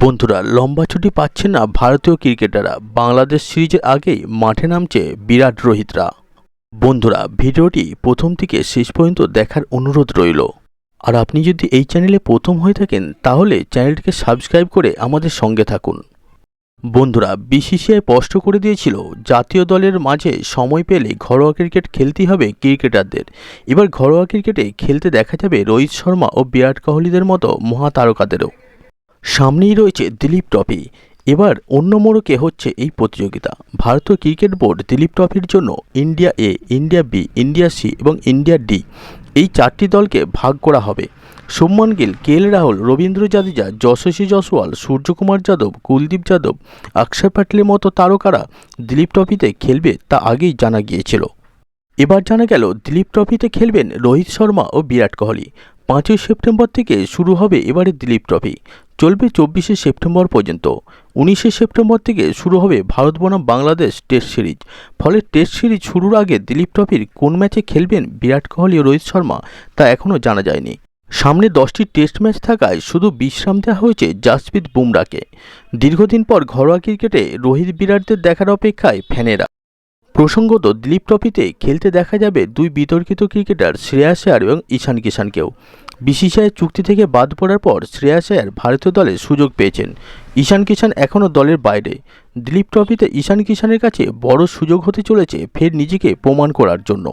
বন্ধুরা, লম্বা ছুটি পাচ্ছেন না ভারতীয় ক্রিকেটাররা। বাংলাদেশ সিরিজের আগেই মাঠে নামছে বিরাট রোহিতরা। বন্ধুরা, ভিডিওটি প্রথম থেকে শেষ পর্যন্ত দেখার অনুরোধ রইল। আর আপনি যদি এই চ্যানেলে প্রথম হয়ে থাকেন, তাহলে চ্যানেলটিকে সাবস্ক্রাইব করে আমাদের সঙ্গে থাকুন। বন্ধুরা, বিসিসিআই স্পষ্ট করে দিয়েছিল, জাতীয় দলের মাঝে সময় পেলে ঘরোয়া ক্রিকেট খেলতেই হবে ক্রিকেটারদের। এবার ঘরোয়া ক্রিকেটে খেলতে দেখা যাবে রোহিত শর্মা ও বিরাট কোহলিদের মতো মহাতারকাদেরও। সামনেই রয়েছে দিলীপ ট্রফি। এবার অন্য মোড়কে হচ্ছে এই প্রতিযোগিতা। ভারতীয় ক্রিকেট বোর্ড দিলীপ ট্রফির জন্য India A, India B, India C এবং ইন্ডিয়া ডি এই চারটি দলকে ভাগ করা হবে। শুভমন গিল কে এল রাহুল, রবীন্দ্র জাদেজা, যশস্বী জসওয়াল সূর্যকুমার যাদব, কুলদীপ যাদব অক্ষয় প্যাটেলের মতো তারকারা দিলীপ ট্রফিতে খেলবে তা আগেই জানা গিয়েছিল। এবার জানা গেল দিলীপ ট্রফিতে খেলবেন রোহিত শর্মা ও বিরাট কোহলি। পাঁচই সেপ্টেম্বর থেকে শুরু হবে এবারে দিলীপ ট্রফি। চলবে চব্বিশে সেপ্টেম্বর পর্যন্ত। উনিশে সেপ্টেম্বর থেকে শুরু হবে ভারত বনাম বাংলাদেশ টেস্ট সিরিজ। ফলে টেস্ট সিরিজ শুরুর আগে দিলীপ ট্রফির কোন ম্যাচে খেলবেন বিরাট কোহলি ও রোহিত শর্মা তা এখনও জানা যায়নি। সামনে দশটি টেস্ট ম্যাচ থাকায় শুধু বিশ্রাম দেওয়া হয়েছে জাসপ্রীত বুমরাকে দীর্ঘদিন পর ঘরোয়া ক্রিকেটে রোহিত বিরাটদের দেখার অপেক্ষায় ফ্যানেরা। প্রসঙ্গত দিলীপ ট্রফিতে খেলতে দেখা যাবে দুই বিতর্কিত ক্রিকেটার শ্রেয়াস আয়ার এবং ঈশান কিষানকেও। বিসিসিআই চুক্তি থেকে বাদ পড়ার পর শ্রেয়া আয়ার ভারতীয় দলে সুযোগ পেয়েছেন। ঈশান কিষান এখনও দলের বাইরে। দিলীপ ট্রফিতে ঈশান কিষানের কাছে বড় সুযোগ হতে চলেছে ফের নিজেকে প্রমাণ করার জন্য।